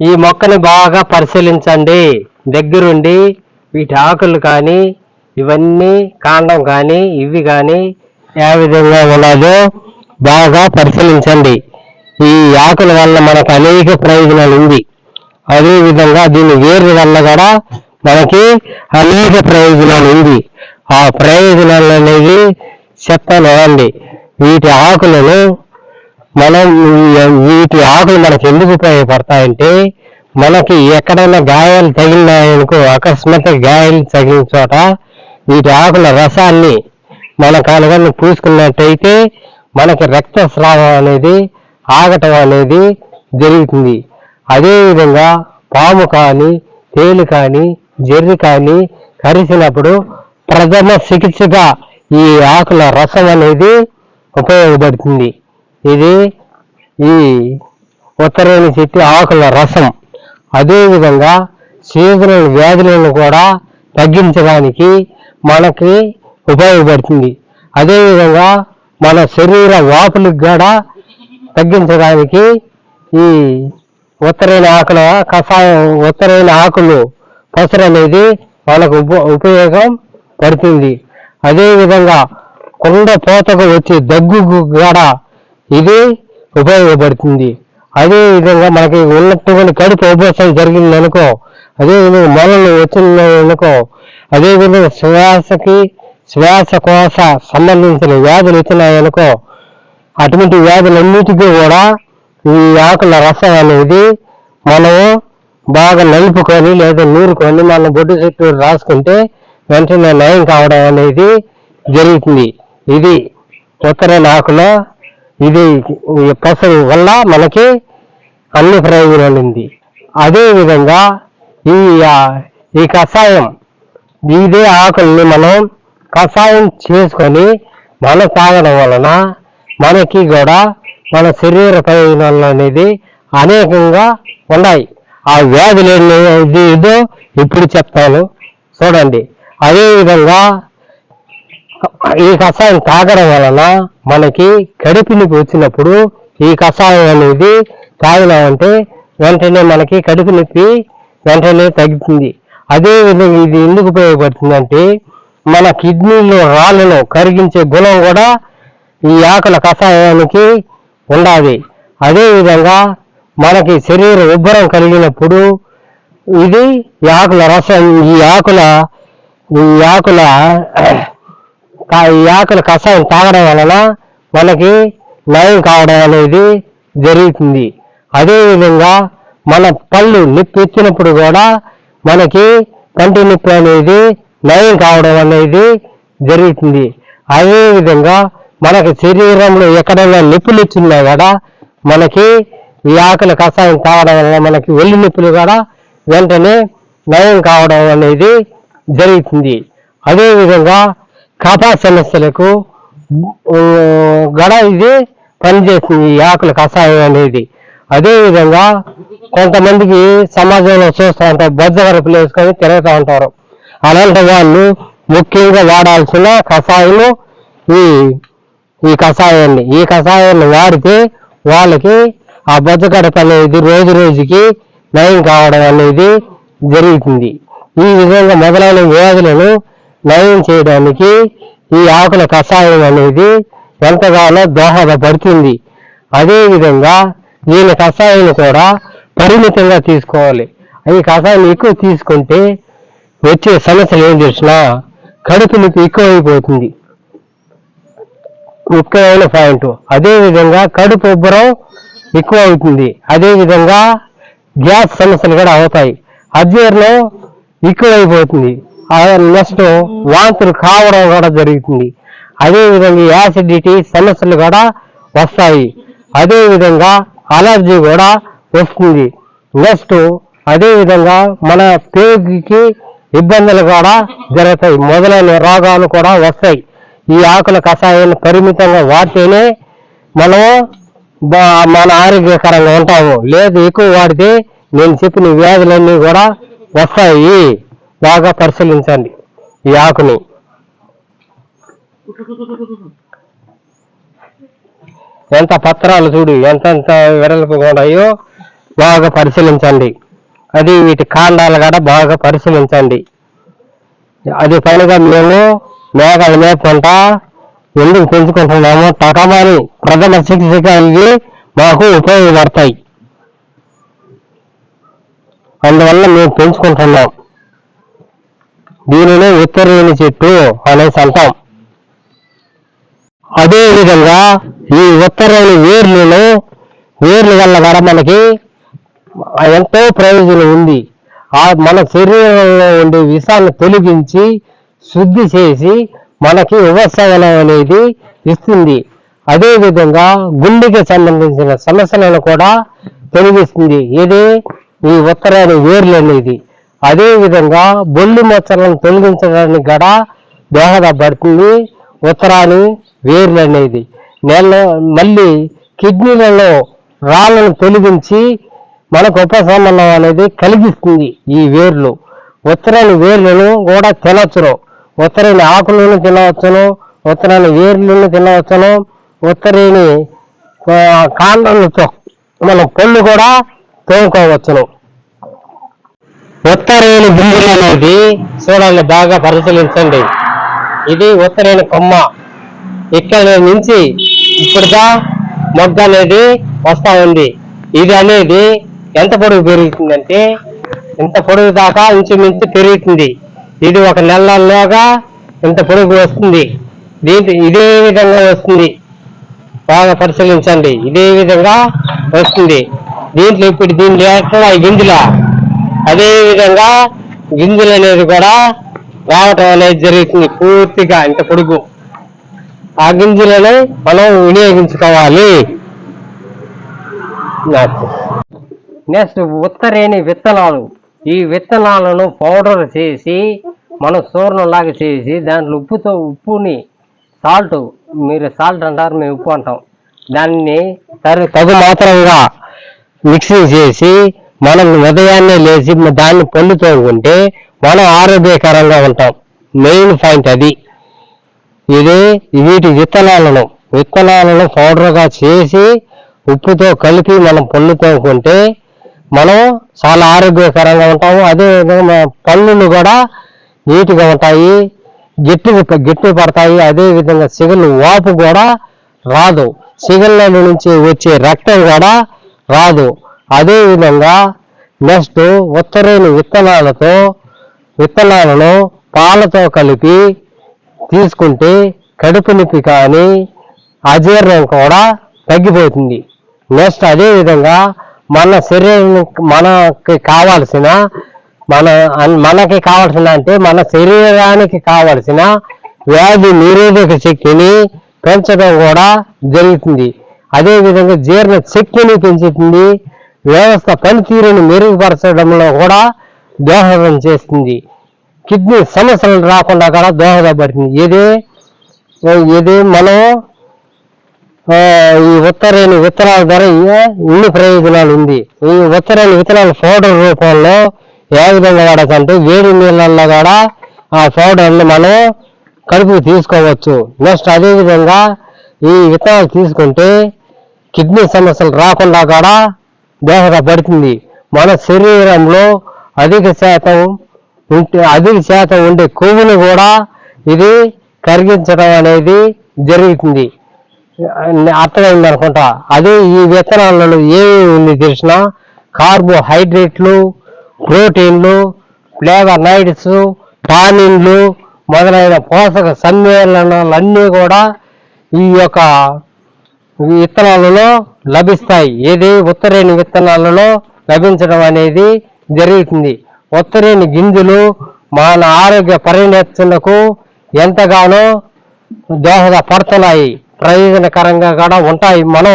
ఈ మొక్కని బాగా పరిశీలించండి. దగ్గరుండి వీటి ఆకులు కానీ ఇవన్నీ కాండం కానీ ఇవి కానీ ఏ విధంగా ఉన్నదో బాగా పరిశీలించండి. ఈ ఆకుల వల్ల మనకు అనేక ప్రయోజనాలు ఉంది అదేవిధంగా దీని వేరు వల్ల కూడా మనకి అనేక ప్రయోజనాలు ఉంది ఆ ప్రయోజనాలు అనేది చెప్తాను వీటి ఆకులను మనం వీటి ఆకులు మనకి ఎందుకు ఉపయోగపడతాయంటే మనకి ఎక్కడైనా గాయాలు తగిలినాయనుకో అకస్మాత్ గాయాలు తగిలిన చోట వీటి ఆకుల రసాన్ని మన కనుగొని పూసుకున్నట్టయితే మనకి రక్తస్రావం అనేది ఆగటం అనేది జరుగుతుంది. అదేవిధంగా పాము కానీ తేలు కానీ జర్రి కానీ కరిసినప్పుడు ప్రథమ చికిత్సగా ఈ ఆకుల రసం అనేది ఉపయోగపడుతుంది. ఇది ఈ ఉత్తరేణి చెట్టు ఆకుల రసం. అదేవిధంగా సీజనల్ వ్యాధులను కూడా తగ్గించడానికి మనకి ఉపయోగపడుతుంది. అదేవిధంగా మన శరీర వాపులకు కూడా తగ్గించడానికి ఈ ఉత్తరైన ఆకుల కషాయం ఉత్తరైన ఆకులు పసరు అనేది మనకు ఉప ఉపయోగం పడుతుంది. అదేవిధంగా కుండ పోతకు వచ్చే దగ్గుకు కూడా ఇది ఉపయోగపడుతుంది. అదే విధంగా మనకి ఉన్నటువంటి కడుపు ఉపవాసం జరిగింది అనుకో అదే విధంగా మొలలు వచ్చింది అనుకో అదే విధంగా శ్వాసకి శ్వాసకోశ సంబంధించిన వ్యాధులు వచ్చినాయనుకో అటువంటి వ్యాధులన్నిటికీ కూడా ఈ ఆకుల రసం అనేది మనము బాగా నలుపుకొని లేదా నూరుకొని మన బొడ్డు చుట్టూ రాసుకుంటే వెంటనే నయం కావడం అనేది జరుగుతుంది. ఇది ఉత్తర ఆకులో ఇది ఈ వల్ల మనకి అన్ని ప్రయోజనాలు ఉంది అదే విధంగా ఈ ఈ కషాయం ఇదే ఆకుల్ని మనం కషాయం చేసుకొని మనం తాగడం వలన మనకి కూడా మన శరీర ప్రయోజనాలు అనేది అనేకంగా ఉన్నాయి. ఆ వ్యాధులు ఏదో ఇది ఇప్పుడు చెప్తాను. చూడండి. అదేవిధంగా ఈ కషాయం తాగడం వలన మనకి కడుపు నొప్పి వచ్చినప్పుడు ఈ కషాయం అనేది తాగినామంటే వెంటనే మనకి కడుపు నొప్పి వెంటనే తగ్గుతుంది. అదేవిధంగా ఇది ఎందుకు ఉపయోగపడుతుందంటే మన కిడ్నీలో రాళ్ళను కరిగించే గుణం కూడా ఈ ఆకుల కషాయానికి ఉండాలి. అదేవిధంగా మనకి శరీర ఉబ్బరం కలిగినప్పుడు ఇది ఈ ఆకుల రసం ఈ ఆకుల ఈ ఆకుల ఈ ఆకుల కషాయం తాగడం వలన మనకి నయం కావడం అనేది జరుగుతుంది. అదేవిధంగా మన పళ్ళు నొప్పి వచ్చినప్పుడు కూడా మనకి కంటి నొప్పి అనేది నయం కావడం అనేది జరుగుతుంది. అదేవిధంగా మనకి శరీరంలో ఎక్కడైనా నొప్పులు వచ్చినా కూడా మనకి ఈ ఆకుల కషాయం తాగడం వల్ల మనకి ఒళ్ళు నొప్పులు కూడా వెంటనే నయం కావడం అనేది జరుగుతుంది. అదేవిధంగా కఫా సమస్యలకు గడ ఇది పనిచేస్తుంది ఈ ఆకుల కషాయం అనేది. అదేవిధంగా కొంతమందికి సమాజంలో చూస్తూ ఉంటారు బొజ్జగరపులు వేసుకొని తిరుగుతూ ఉంటారు. అలాంటి వాళ్ళు ముఖ్యంగా వాడాల్సిన కషాయము ఈ ఈ కషాయాన్ని. ఈ కషాయాన్ని వాడితే వాళ్ళకి ఆ బొజ్జగడప అనేది రోజు రోజుకి నయం కావడం అనేది జరుగుతుంది. ఈ విధంగా మొదలైన వ్యాధులను నయం చేయడానికి ఈ ఆకుల కషాయం అనేది ఎంతగానో దోహదపడుతుంది. అదేవిధంగా దీని కషాయం కూడా పరిమితంగా తీసుకోవాలి. ఈ కషాయం ఎక్కువ తీసుకుంటే వచ్చే సమస్యలు ఏం తెలిసినా కడుపు నొప్పి ఎక్కువైపోతుంది. ముఖ్యమైన పాయింట్. అదేవిధంగా కడుపు ఉబ్బరం ఎక్కువ అవుతుంది అదేవిధంగా గ్యాస్ సమస్యలు కూడా అవుతాయి. అజీర్ణం ఎక్కువైపోతుంది. నెక్స్ట్ వాంతులు కావడం కూడా జరుగుతుంది. అదేవిధంగా యాసిడిటీ సమస్యలు కూడా వస్తాయి. అదేవిధంగా అలర్జీ కూడా వస్తుంది. నెక్స్ట్ అదేవిధంగా మన పేగుకి ఇబ్బందులు కూడా జరుగుతాయి. మొదలైన రోగాలు కూడా వస్తాయి. ఈ ఆకుల కషాయాన్ని పరిమితంగా వాడితేనే మనం బా- మన ఆరోగ్యకరంగా ఉంటాము. లేదు ఎక్కువ వాడితే నేను చెప్పిన వ్యాధులన్నీ కూడా వస్తాయి. బాగా పరిశీలించండి ఈ ఆకుని. ఎంత పత్రాలు చూడు ఎంతెంత వెడల్పుగా ఉన్నాయో బాగా పరిశీలించండి. అది వీటి కాండాలు కూడా బాగా పరిశీలించండి. అది పైనగా మేము మేఘాలు మేపుకుంటా ఎందుకు పెంచుకుంటున్నాము టకమాని ప్రథమ చికిత్స కలిగి మాకు ఉపయోగపడతాయి. అందువల్ల మేము పెంచుకుంటున్నాం. దీనిని ఉత్తరేణి చెట్టు అనేసి అంటాం. అదే విధంగా ఈ ఉత్తరేణి వేర్లను వేర్ల వల్ల కూడా మనకి ఎంతో ప్రయోజనం ఉంది. ఆ మన శరీరంలో ఉండే విషాన్ని తొలగించి శుద్ధి చేసి మనకి ఉపశమనం అనేది ఇస్తుంది. అదేవిధంగా గుండెకి సంబంధించిన సమస్యలను కూడా తొలగిస్తుంది. ఇది ఈ ఉత్తరాయణ వేర్లు అనేది. అదేవిధంగా బొల్లు బొల్లి మచ్చలను తొలగించడానికి కూడా దోహదపడుతుంది ఉత్తరాని వేర్లు అనేది. నెల మళ్ళీ కిడ్నీలలో రాళ్ళను తొలగించి మనకు ఉపశమనం అనేది కలిగిస్తుంది ఈ వేర్లు. ఉత్తరాని వేర్లను కూడా తినవచ్చును ఉత్తరాని ఆకులను తినవచ్చును. ఉత్తరాని వేర్లను తినవచ్చును. ఉత్తరేని ఆ, కాండాలతో మనం పళ్ళు కూడా తోముకోవచ్చును. ఉత్తరేణి గింజలు అనేది చూడండి బాగా పరిశీలించండి. ఇది ఉత్తరేణి కొమ్మ. ఇక్కడ నుంచి ఇప్పుడుగా మొగ్గ అనేది వస్తా ఉంది. ఇది అనేది ఎంత పొడుగు పెరుగుతుందంటే ఇంత పొడుగు దాకా ఇంచుమించు పెరుగుతుంది. ఇది ఒక నెలలోగా ఇంత పొడుగు వస్తుంది. దీంట్లో ఇదే విధంగా వస్తుంది. బాగా పరిశీలించండి. ఇదే విధంగా వస్తుంది. దీంట్లో ఇప్పుడు దీని ఎక్కడ గింజల అదేవిధంగా గింజలు అనేది కూడా రావటం అనేది జరుగుతుంది పూర్తిగా ఇంత పొడుగు. ఆ గింజలను మనం వినియోగించుకోవాలి. నెక్స్ట్ ఉత్తరేణి విత్తనాలు. ఈ విత్తనాలను పౌడర్ చేసి మనం చూర్ణంలాగా చేసి దాంట్లో ఉప్పుతో ఉప్పుని సాల్ట్ మీరు సాల్ట్ అంటారు మేము ఉప్పు అంటాం. దాన్ని తగు మాత్రంగా మిక్సింగ్ చేసి మనం ఉదయాన్నే లేచి దాన్ని పళ్ళు తోముకుంటే మనం ఆరోగ్యకరంగా ఉంటాం. మెయిన్ పాయింట్ అది. ఇది వీటి విత్తనాలను విత్తనాలను పౌడర్గా చేసి ఉప్పుతో కలిపి మనం పళ్ళు తోముకుంటే మనం చాలా ఆరోగ్యకరంగా ఉంటాము. అదేవిధంగా పళ్ళు కూడా నీట్గా ఉంటాయి గిట్టు గిట్టు పడతాయి. అదేవిధంగా సిగలు వాపు కూడా రాదు. సిగల్ల నుంచి వచ్చే రక్తం కూడా రాదు. అదేవిధంగా నెక్స్ట్ ఉత్తరేణి విత్తనాలతో విత్తనాలను పాలతో కలిపి తీసుకుంటే కడుపు నొప్పి కానీ అజీర్ణం కూడా తగ్గిపోతుంది. నెక్స్ట్ అదేవిధంగా మన శరీరం మనకి కావాల్సిన మన మనకి కావాల్సిన అంటే మన శరీరానికి కావలసిన వ్యాధి నిరోధక శక్తిని పెంచడం కూడా జరుగుతుంది. అదే విధంగా జీర్ణ శక్తిని పెంచుతుంది. వ్యవస్థ పనితీరుని మెరుగుపరచడంలో కూడా దోహదం చేస్తుంది కిడ్నీ సమస్యలు రాకుండా కూడా దోహదపడుతుంది ఇది ఇది మనం ఈ ఉత్తరేని విత్తనాల ద్వారా ఇన్ని ప్రయోజనాలు ఉంది. ఈ ఉత్తరేని విత్తనాల పౌడర్ రూపంలో ఏ విధంగా వాడకంటే వేడి నీళ్ళల్లో కూడా ఆ పౌడర్ని మనం కడుపుకు తీసుకోవచ్చు. నెక్స్ట్ అదేవిధంగా ఈ విత్తనాలు తీసుకుంటే కిడ్నీ సమస్యలు రాకుండా కూడా దోహదపడుతుంది మన శరీరంలో అధిక శాతం ఉంటే అధిక శాతం ఉండే కొవ్వును కూడా ఇది కరిగించడం అనేది జరుగుతుంది. అర్థమైంది అనుకుంటా? అదే ఈ విత్తనాలలో ఏమేమి ఉంది తెలిసిన? కార్బోహైడ్రేట్లు ప్రోటీన్లు ఫ్లేవనాయిడ్స్ టానిన్లు మొదలైన పోషక సమ్మేళనాలన్నీ కూడా ఈ యొక్క విత్తనాలలో లభిస్తాయి. ఏది ఉత్తరేణి విత్తనాలలో లభించడం అనేది జరుగుతుంది. ఉత్తరేణి గింజలు మన ఆరోగ్య పరిణతులకు ఎంతగానో దోహదపడుతున్నాయి. ప్రయోజనకరంగా కూడా ఉంటాయి. మనం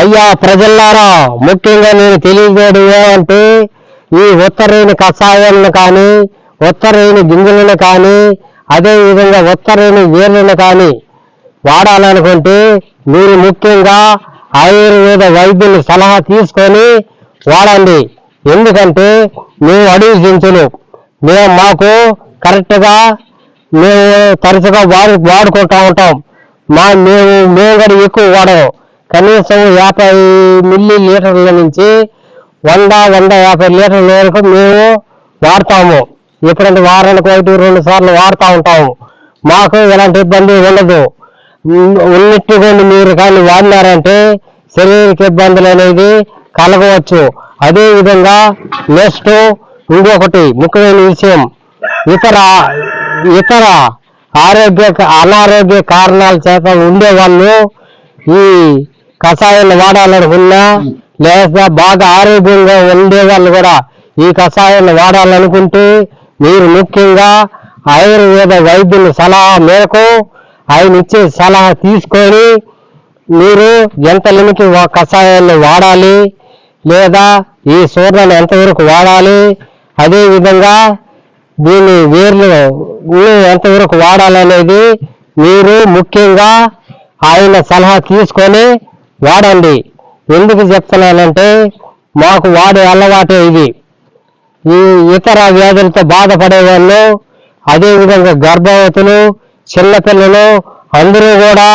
అయ్యా ప్రజల్లారా ముఖ్యంగా నేను తెలియజేయడం ఏమంటే ఈ ఉత్తరేణి కషాయాలను కానీ ఉత్తరేణి గింజలను కానీ అదేవిధంగా ఉత్తరేణి వేర్లను కానీ వాడాలనుకుంటే మీరు ముఖ్యంగా ఆయుర్వేద వైద్యుని సలహా తీసుకొని వాడండి. ఎందుకంటే మేము అడవి జంతువులు మేము మాకు కరెక్ట్గా మేము తరచుగా వాడు వాడుకుంటూ ఉంటాం. మా మేము మేము కూడా ఎక్కువ వాడము. కనీసం యాభై మిల్లీ లీటర్ల నుంచి వంద వంద యాభై లీటర్ల వరకు మేము వాడతాము. ఎప్పుడంటే వారానికి ఒకటి రెండు సార్లు వాడుతూ ఉంటాము. మాకు ఎలాంటి ఇబ్బంది ఉండదు. ఉన్నట్టు ఉన్నట్టుకొని మీరు కానీ వాడినారంటే శరీరక ఇబ్బందులు అనేది కలగవచ్చు. అదే విధంగా నెక్స్ట్ ఇంకొకటి ముఖ్యమైన విషయం. ఇతర ఇతర ఆరోగ్య అనారోగ్య కారణాల చేత ఉండేవాళ్ళు ఈ కషాయాన్ని వాడాలనుకున్నా లేదా బాగా ఆరోగ్యంగా ఉండే వాళ్ళు కూడా ఈ కషాయాన్ని వాడాలనుకుంటే మీరు ముఖ్యంగా ఆయుర్వేద వైద్యుల సలహా మేరకు ఆయన ఇచ్చే సలహా తీసుకొని మీరు ఎంత లిమిట్ వా- కషాయాన్ని వాడాలి లేదా ఈ సూర్యను ఎంతవరకు వాడాలి అదే విధంగా దీని వేర్లు ఎంతవరకు వాడాలనేది మీరు ముఖ్యంగా ఆయన సలహా తీసుకొని వాడండి. ఎందుకు చెప్తున్నానంటే మాకు వాడే అలవాటే ఇది. ఈ ఇతర వ్యాధులతో బాధపడే వాళ్ళు అదేవిధంగా గర్భవతులు చిన్నపిల్లలు అందరూ కూడా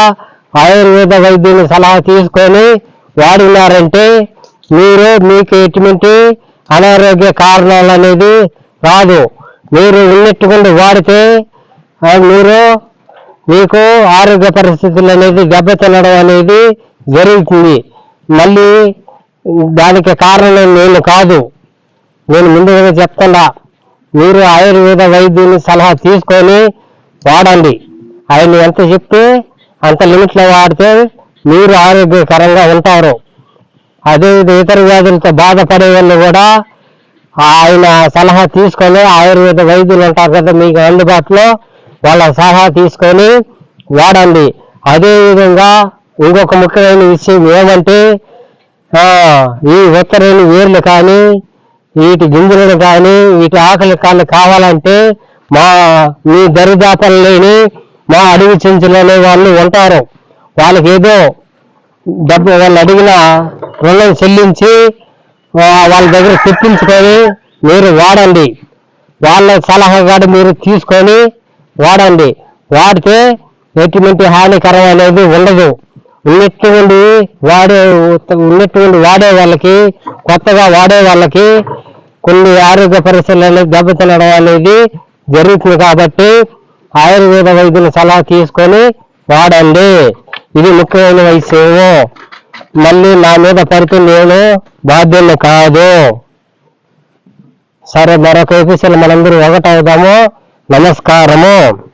ఆయుర్వేద వైద్యుని సలహా తీసుకొని వాడినారంటే మీరు మీకు ఎటువంటి అనారోగ్య కారణాలు అనేది రాదు. మీరు ఉన్నట్టుకుండి వాడితే మీరు మీకు ఆరోగ్య పరిస్థితులు అనేది దెబ్బతినడం అనేది జరుగుతుంది. మళ్ళీ దానికి కారణం నేను కాదు. నేను ముందుగా చెప్తున్నా మీరు ఆయుర్వేద వైద్యుని సలహా తీసుకొని వాడండి. ఆయన ఎంత చెప్తే అంత లిమిట్లో వాడితే మీరు ఆరోగ్యకరంగా ఉంటారు. అదే ఇతర వ్యాధులతో బాధపడే వాళ్ళు కూడా ఆయన సలహా తీసుకొని ఆయుర్వేద వైద్యులు ఉంటారు కదా మీకు అందుబాటులో వాళ్ళ సలహా తీసుకొని వాడండి. అదేవిధంగా ఇంకొక ముఖ్యమైన విషయం ఏమంటే ఈ ఉత్తరైన వేర్లు కానీ వీటి గింజలను కానీ వీటి ఆకలి కానీ కావాలంటే మా మీ దరిదాపలు లేని మా అడవి చెంచులు వాళ్ళు ఉంటారు. వాళ్ళకి ఏదో డబ్బు వాళ్ళు అడిగిన రుణం చెల్లించి వాళ్ళ దగ్గర తెప్పించుకొని మీరు వాడండి. వాళ్ళ సలహా మీరు తీసుకొని వాడండి. వాడితే ఎటువంటి హానికరం అనేది ఉండదు. ఉన్నటువంటి వాడే ఉన్నటువంటి వాడే వాళ్ళకి కొత్తగా వాడే వాళ్ళకి కొన్ని ఆరోగ్య పరిస్థితులు అనేది దెబ్బతినడం అనేది జరుగుతుంది కాబట్టి ఆయుర్వేద వైద్యుల సలహా తీసుకొని వాడండి. ఇది ముఖ్యమైన విషయము మళ్ళీ నా మీద పడితే నేను బాధ్యుని కాదు. సరే మరొక ఎపిసోడ్ మనందరూ ఒకటవుదాము. నమస్కారము.